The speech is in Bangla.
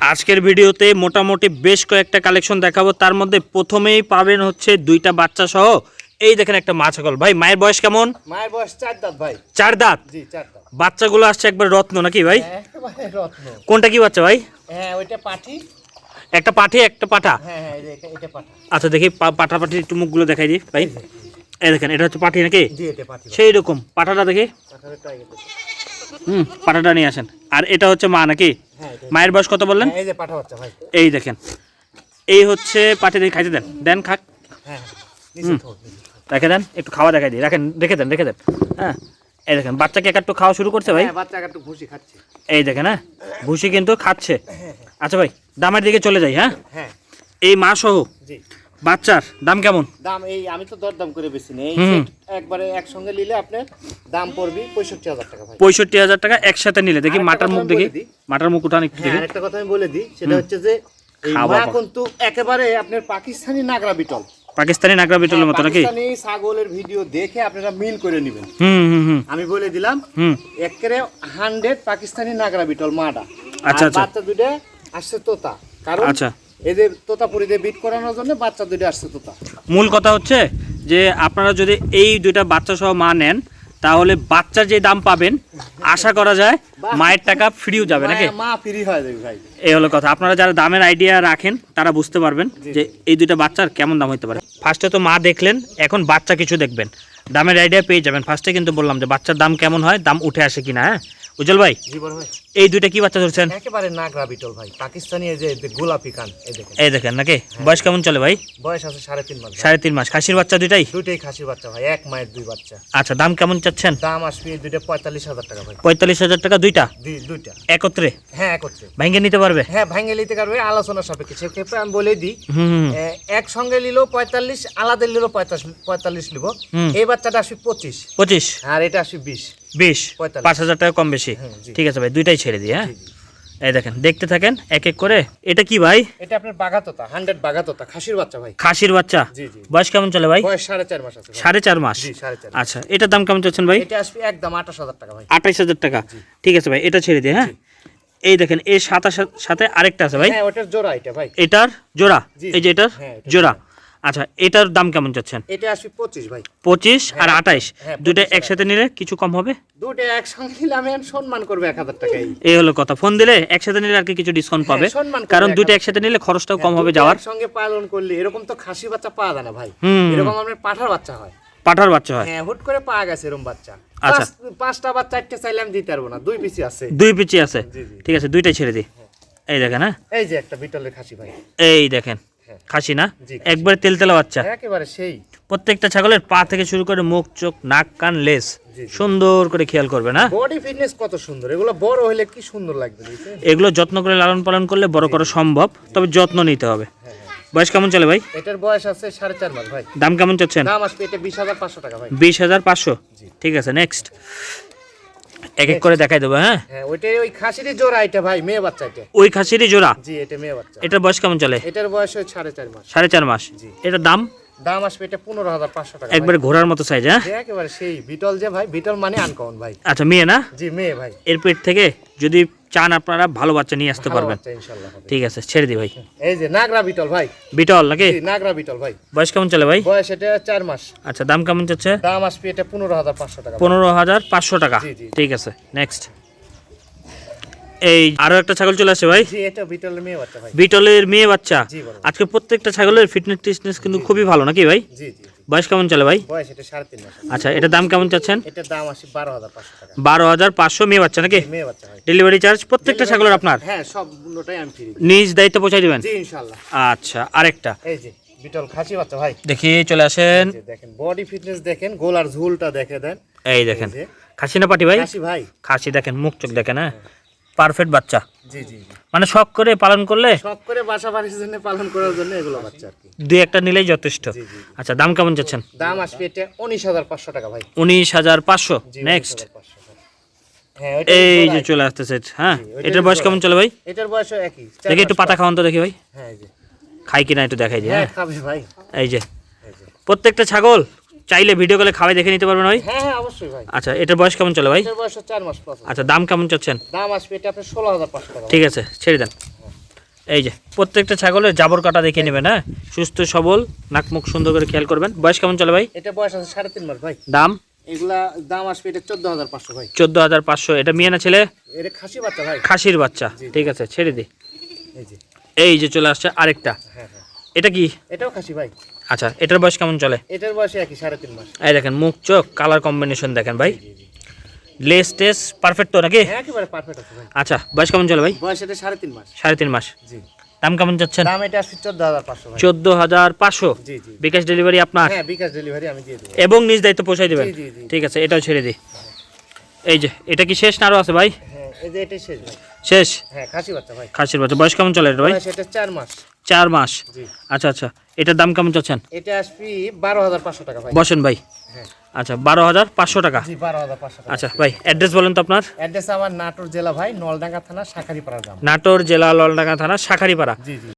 আজকের ভিডিওতে মোটামুটি বেশ কয়েকটা কালেকশন দেখাবো। তার মধ্যে প্রথমেই পাবেন হচ্ছে দুইটা বাচ্চা সহ। এই দেখেন একটা মা ছাগল ভাই মায়ের বয়স কেমন? মায়ের বয়স চার দাঁত ভাই। চার দাঁত? জি চার দাঁত। বাচ্চাগুলো আসছে একবার রত্ন নাকি ভাই? রত্ন। কোনটা কি বাচ্চা ভাই? হ্যাঁ ওইটা পাঠি। একটা পাঠি একটা পাঠা? হ্যাঁ হ্যাঁ এটা- এটা পাঠা। আচ্ছা দেখি পাঠা পাঠি একটু মুখগুলো দেখাই দিই ভাই। এই দেখেন। এটা হচ্ছে পাঠি নাকি? জি এটা পাঠি। সেই রকম। পাঠাটা দেখি। হুম পাঠাটা নিয়ে আসেন। আর এটা হচ্ছে মা নাকি? হ্যাঁ মায়ের বয়স কত বললেন? হ্যাঁ, এই যে পাঠা বাচ্চা ভাই। এই দেখেন। এই হচ্ছে পাঠি দেখি খাইতে দেন। দেন খাক। হ্যাঁ। রেখে দেন একটু খাওয়া দেখাই দিই। রাখেন রেখে দেন রেখে দেন। হ্যাঁ এই দেখেন বাচ্চাকে এক একটু খাওয়া শুরু করছে ভাই? হ্যাঁ এই দেখেন হ্যাঁ ভুসি কিন্তু খাচ্ছে। আচ্ছা ভাই দামের দিকে চলে যাই হ্যাঁ? হ্যাঁ। এই মা সহ বাচ্চার দাম কেমন? দাম এই আমি তো দরদাম করে বেশি নেই একবারে একসঙ্গে নিলে আপনার দাম পড়বি পঁয়ষট্টি হাজার টাকা ভাই। পঁয়ষট্টি হাজার টাকা একসাথে নিলে। দেখি মাটার মুখ দেখি। মাটার মুখ উঠান একটু হ্যাঁ দেখি। আরেকটা কথা আমি বলে দিই সেটা হচ্ছে যে এই মা কিন্তু একেবারে আপনার পাকিস্তানি নাগরা বিটল। পাকিস্তানি নাগরা বিটলের মতো নাকি? পাকিস্তানি ছাগলের ভিডিও দেখে আপনারা মিল করে নেবেন। হুম হুম হুম। আমি বলে দিলাম হুম। একেবারে হান্ড্রেড পাকিস্তানি নাগরা বিটল মাটা। আচ্ছা, আচ্ছা। বাচ্চা দুটো আসছে তোতা। কারণ আচ্ছা। এই যে তোতাপুরি দিয়ে বিট করানোর জন্য বাচ্চা দুটো আসছে তোতা। মূল কথা হচ্ছে যে আপনারা যদি এই দুইটা বাচ্চা সহ মা নেন তাহলে বাচ্চার যে দাম পাবেন আশা করা যায় মায়ের টাকা ফ্রিও যাবে নাকি? মা- মা ফ্রি হয়ে যাবে ভাই। এই হলো কথা। আপনারা যারা দামের আইডিয়া রাখেন তারা বুঝতে পারবেন যে এই দুইটা বাচ্চার কেমন দাম হতে পারে। ফার্স্টে তো মা দেখলেন এখন বাচ্চা কিছু দেখবেন। দামের আইডিয়া পেয়ে যাবেন। ফার্স্টে কিন্তু বললাম যে বাচ্চার দাম কেমন হয় দাম উঠে আসে কিনা হ্যাঁ? উজ্জ্বল ভাই এই দুইটা কি বাচ্চা ধরছেন? একেবারে নাগরা বিটল ভাই পাকিস্তানি এই যে গোলাপি কান এই দেখেন। এই দেখেন নাকি? বয়স কেমন চলে ভাই? বয়স আছে সাড়ে তিন মাস। সাড়ে তিন মাস। খাসির বাচ্চা দুইটাই? দুইটাই খাসির বাচ্চা ভাই এক মায়ের দুই বাচ্চা। আচ্ছা দাম কেমন চাচ্ছেন? দাম আসবে এই দুইটা পঁয়তাল্লিশ হাজার টাকা ভাই। পঁয়তাল্লিশ হাজার টাকা দুইটা? দুই- দুইটা। একত্রে? হ্যাঁ একত্রে। ভাঙ্গে নিতে পারবে? হ্যাঁ ভাঙে নিতে পারবে আলোচনা সাপেক্ষে। সেক্ষেত্রে আমি বলে দিই একসঙ্গে নিলেও পঁয়তাল্লিশ আলাদা নিলেও পঁয়তাল্লিশ পঁয়তাল্লিশ নিব। এই বাচ্চাটা আসবে পঁচিশ। পঁচিশ? আর এটা আসবে বিশ। বিশ? পঁয়তাল্লিশ। পাঁচ হাজার টাকা কম বেশি? হ্যাঁ, ঠিক আছে ভাই দুইটাই ছেড়ে দিই হ্যাঁ। এই দেখেন দেখতে থাকেন এক এক করে। এটা কি ভাই? এটা আপনার বাগাতোতা হান্ড্রেড বাগাতোতা খাসির বাচ্চা ভাই। খাসির বাচ্চা? বয়স কেমন চলে ভাই? বয়স সাড়ে চার মাস আছে সাড়ে চার মাস? আচ্ছা এটার দাম কেমন চাচ্ছেন ভাই? এটা আসবে একদম আঠাশ হাজার টাকা ভাই। আঠাইশ হাজার টাকা। ঠিক আছে ভাই এটা ছেড়ে দিই হ্যাঁ? এই দেখেন এর সাথে সাথে আরেকটা আছে ভাই। হ্যাঁ ওটার জোড়া এটা ভাই। এটার জোড়া? এই যে এটার হ্যাঁ, জোড়া। আচ্ছা এটার দাম কেমন চাচ্ছেন? এটা আসবে পঁচিশ ভাই। পঁচিশ আর হ্যাঁ, আঠাইশ। হ্যাঁ, দুটো একসাথে নিলে কিছু কম হবে? দুটো একসঙ্গে নিলে আমি সম্মান করব এক হাজার এই হলো কথা। ফোন দিলে একসাথে নিলে আর কি কিছু ডিসকাউন্ট পাবে? হ্যাঁ, কারণ দুটো একসাথে নিলে খরচটাও কম হ্যাঁ, হবে যাওয়ার। একসঙ্গে পালন করলে এরকম তো খাসি বাচ্চা পাওয়া যায় না ভাই। এরকম আপনার পাঠার বাচ্চা হয়। পাঠার বাচ্চা হয়। হ্যাঁ হুট করে পাওয়া গেছে এরকম বাচ্চা। আচ্ছা। পাঁচটা বা চারটে চাইলে আমি দিতে পারব না দুই পিসি আছে। দুই পিচি আছে। ঠিক আছে দুইটাই ছেড়ে দিই। এই দেখেন হ্যাঁ? এই যে একটা বিটলের খাসি ভাই। এই দেখেন। হ্যাঁ। খাসি। না। একবার তেল তেলা বাচ্চা। একেবারে সেই। প্রত্যেকটা ছাগলের পা থেকে শুরু করে মুখ চোখ নাক কান লেস। সুন্দর করে খেয়াল করবে না? বডি ফিটনেস কত সুন্দর। এগুলো বড় হলে কি সুন্দর লাগবে এগুলো যত্ন করে লালন পালন করলে বড় করা সম্ভব তবে যত্ন নিতে হবে। হ্যাঁ হ্যাঁ। বয়স কেমন চলে ভাই? এটার বয়স আছে সাড়ে চার মাস ভাই। দাম কেমন চাচ্ছেন? দাম আসবে এটা বিশ হাজার পাঁচশো টাকা ভাই। বিশ হাজার পাঁচশো? ঠিক আছে নেক্সট এক এক করে দেখাই দেবো হ্যাঁ? হ্যাঁ ওইটাই ওই খাসিরই জোড়া এটা ভাই মেয়ে বাচ্চা এটা। ওই খাসিরই জোড়া? জি এটা মেয়ে বাচ্চা। এটার বয়স কেমন চলে? এটার বয়স ওই সাড়ে চার মাস। সাড়ে চার মাস। জি। এটার দাম? দাম আসবে এটা পনেরো হাজার পাঁচশো টাকা একবারে ঘোড়ার মতো সাইজ হ্যাঁ? একেবারে সেই বিটল যে ভাই বিটল মানে আনকমন ভাই। আচ্ছা মেয়ে না? জি মেয়ে ভাই। এর পেট থেকে যদি চান আপনারা ভালো বাচ্চা নিয়ে আসতে পারবেন। ঠিক আছে ছেড়ে দি ভাই। এই যে নাগরা বিটল ভাই। বিটল নাকি? নাগরা বিটল ভাই। বয়স কেমন চলে ভাই? বয়স এটা চার মাস। আচ্ছা দাম কেমন চাচ্ছে দাম আসবে এটা পনেরো হাজার পাঁচশো টাকা। পনেরো হাজার পাঁচশো টাকা। ঠিক আছে নেক্সট এই আরও একটা ছাগল চলে আসে ভাই। জি এটা বিটলের মেয়ে বাচ্চা ভাই। বিটলের মেয়ে বাচ্চা। জি, আজকে প্রত্যেকটা ছাগলের ফিটনেস টিটনেস কিন্তু খুবই ভালো নাকি ভাই? জি জি। বয়স কেমন চলে ভাই? বয়স এটা সাড়ে তিন আচ্ছা এটার দাম কেমন চাচ্ছেন? এটার দাম আসবে বারো হাজার পাঁচশো টাকা। বারো হাজার পাঁচশো মেয়ে বাচ্চা নাকি? মেয়ে বাচ্চা ডেলিভারি চার্জ প্রত্যেকটা ছাগলের আপনার? হ্যাঁ সবগুলোটাই আমি ফ্রি নিজ দায়িত্ব পৌঁছাই দিবেন? জি আচ্ছা আরেকটা। এই যে বিটল খাসি বাচ্চা ভাই। দেখি চলে আসেন। দেখেন বডি ফিটনেস দেখেন গোলার ঝুলটা দেখে দেন। এই দেখেন। খাসি না পাটি ভাই? খাসি ভাই। খাসি দেখেন মুখ চোখ দেখেন হ্যাঁ। পারফেক্ট বাচ্চা। জি জি জি। মানে শখ করে পালন করলে শখ করে বাসা বাড়ির জন্য পালন করার জন্য এগুলো বাচ্চা আর কি। দুই একটা নিলেই যথেষ্ট। আচ্ছা দাম কেমন চাচ্ছেন? দাম আসবে এটা উনিশ হাজার পাঁচশো টাকা ভাই। উনিশ হাজার পাঁচশো। নেক্সট হ্যাঁ এই যে চলে আসতেছে হ্যাঁ? এটার বয়স কেমন চলে ভাই? এটার বয়স একই। দেখি একটু পাতা। খাওয়ান তো দেখি ভাই। হ্যাঁ যে। খাই কিনা একটু দেখাই দিই হ্যাঁ হ্যাঁ? ভাই। যে। এই যে। প্রত্যেকটা ছাগল চাইলে ভিডিও কলে খাওয়াই দেখে নিতে পারবেন ভাই হ্যাঁ হ্যাঁ অবশ্যই ভাই। আচ্ছা এটার বয়স কেমন চলে ভাই? এটার বয়স চার মাস প্লাস আচ্ছা দাম কেমন চাচ্ছেন? দাম আসবে এটা হাজার পাঁচশো টাকা। ঠিক আছে ছেড়ে দেন। এই যে প্রত্যেকটা ছাগলের জাবর কাটা দেখে নেবেন হ্যাঁ? সুস্থ সবল নাক মুখ সুন্দর করে খেয়াল করবেন। বয়স কেমন চলে ভাই? এটা বয়স আছে সাড়ে তিন মাস ভাই। দাম? এগুলা দাম আসবে এটা চোদ্দ হাজার পাঁচশো ভাই। চোদ্দ হাজার পাঁচশো। এটা মেয়ে না ছেলে? এটা খাসি বাচ্চা ভাই। খাসির বাচ্চা। ঠিক আছে ছেড়ে দি। এই যে। এই যে চলে আসছে আরেকটা। হ্যাঁ হ্যাঁ। এটা কি? এটাও খাসি ভাই। আচ্ছা এটার বয়স কেমন চলে? এটার বয়স একই সাড়ে তিন মাস। এই দেখেন মুখ চোখ কালার কম্বিনেশন দেখেন ভাই। লেস টেস পারফেক্ট তো নাকি? হ্যাঁ একেবারে পারফেক্ট আছে ভাই। আচ্ছা বয়স কেমন চলে ভাই? বয়স এটা সাড়ে তিন মাস। সাড়ে তিন মাস। জি। দাম কেমন যাচ্ছেন দাম এটা আসবে চোদ্দ হাজার পাঁচশো চোদ্দ হাজার পাঁচশো? বিকাশ ডেলিভারি আপনার? হ্যাঁ বিকাশ ডেলিভারি আমি দিয়ে দেবো। এবং নিজ দায়িত্ব পৌঁছাই দেবেন। ঠিক আছে এটাও ছেড়ে দিই। এই যে এটা কি শেষ না আরও আছে ভাই? হ্যাঁ এই যে এটাই শেষ ভাই। শেষ? হ্যাঁ খাসি বাচ্চা ভাই। খাসির বাচ্চা। বয়স কেমন চলে এটা ভাই? এটা চার মাস। চার মাস। আচ্ছা আচ্ছা এটার দাম কেমন চাচ্ছেন? এটা আসবি বারো হাজার পাঁচশো টাকা ভাই। বসেন ভাই। হ্যাঁ। আচ্ছা বারো হাজার পাঁচশো টাকা। জি বারো হাজার পাঁচশো টাকা। আচ্ছা ভাই অ্যাড্রেস বলেন তো আপনার। অ্যাড্রেস আমার নাটোর জেলা ভাই নলডাঙ্গা থানা শাখারিপাড়া গ্রাম। নাটোর জেলা নলডাঙ্গা থানা শাখারিপাড়া। জি জি।